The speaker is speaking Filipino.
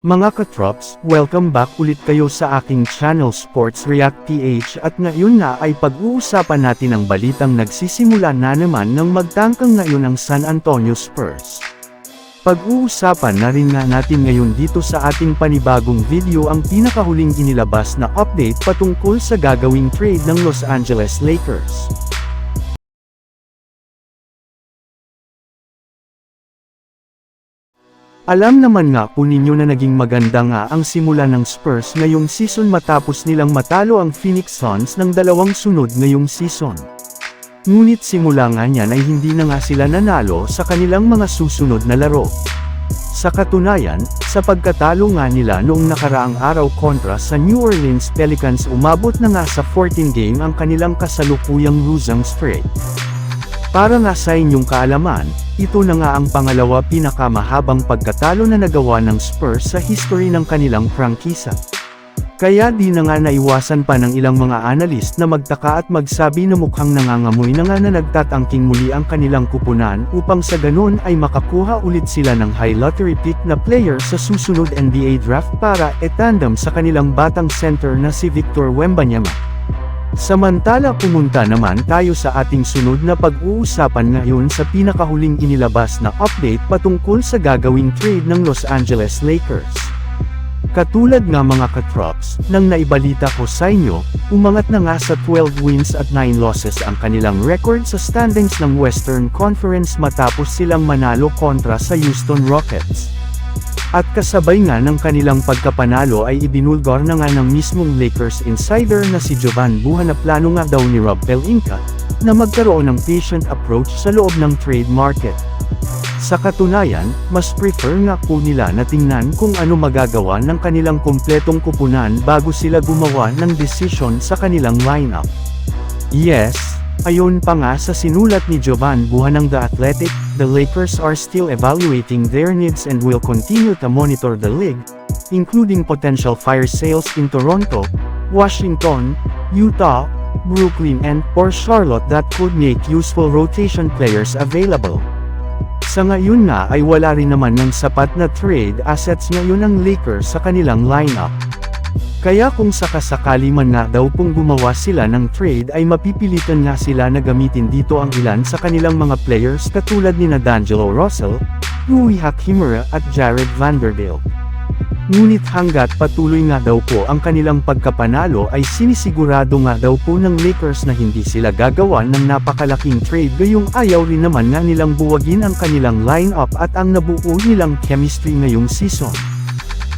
Mga katrops, welcome back ulit kayo sa aking channel Sports React PH at ngayon na ay pag-uusapan natin ang balitang nagsisimula na naman ng magtangkang ngayon ang San Antonio Spurs. Pag-uusapan na rin nga natin ngayon dito sa ating panibagong video ang pinakahuling inilabas na update patungkol sa gagawing trade ng Los Angeles Lakers. Alam naman nga po ninyo na naging maganda nga ang simula ng Spurs ngayong season matapos nilang matalo ang Phoenix Suns ng dalawang sunod ngayong season. Ngunit simula nga niyan ay hindi na nga sila nanalo sa kanilang mga susunod na laro. Sa katunayan, sa pagkatalo nga nila noong nakaraang araw kontra sa New Orleans Pelicans umabot na nga sa 14 game ang kanilang kasalukuyang losing streak. Para nga sa inyong kaalaman, ito na nga ang pangalawa pinakamahabang pagkatalo na nagawa ng Spurs sa history ng kanilang prangkisa. Kaya di na nga naiwasan pa ng ilang mga analyst na magtaka at magsabi na mukhang nangangamoy na nga na nagtatangking muli ang kanilang kupunan upang sa ganun ay makakuha ulit sila ng high lottery pick na player sa susunod NBA draft para etandem sa kanilang batang center na si Victor Wembanyama. Samantala pumunta naman tayo sa ating sunod na pag-uusapan ngayon sa pinakahuling inilabas na update patungkol sa gagawing trade ng Los Angeles Lakers. Katulad nga mga katrops, nang naibalita ko sa inyo, umangat na nga sa 12 wins at 9 losses ang kanilang record sa standings ng Western Conference matapos silang manalo kontra sa Houston Rockets. At kasabay nga ng kanilang pagkapanalo ay ibinulgar na nga ng mismong Lakers insider na si Jovan Buha na plano nga daw ni Rob Pelinka, na magkaroon ng patient approach sa loob ng trade market. Sa katunayan, mas prefer nga po nila na tingnan kung ano magagawa ng kanilang kumpletong kupunan bago sila gumawa ng desisyon sa kanilang lineup. Yes, ayon pa nga sa sinulat ni Jovan Buha ng The Athletic, the Lakers are still evaluating their needs and will continue to monitor the league, including potential fire sales in Toronto, Washington, Utah, Brooklyn and or Charlotte that could make useful rotation players available. Sa ngayon nga ay wala rin naman ng sapat na trade assets ngayon ng Lakers sa kanilang lineup. Kaya kung sakasakali man nga daw pong gumawa sila ng trade ay mapipilitan nga sila na gamitin dito ang ilan sa kanilang mga players katulad ni na D'Angelo Russell, Rui Hachimura at Jared Vanderbilt. Ngunit hanggat patuloy nga daw po ang kanilang pagkapanalo ay sinisigurado nga daw po ng Lakers na hindi sila gagawa ng napakalaking trade gayong ayaw rin naman nga nilang buwagin ang kanilang lineup at ang nabuo nilang chemistry ngayong season.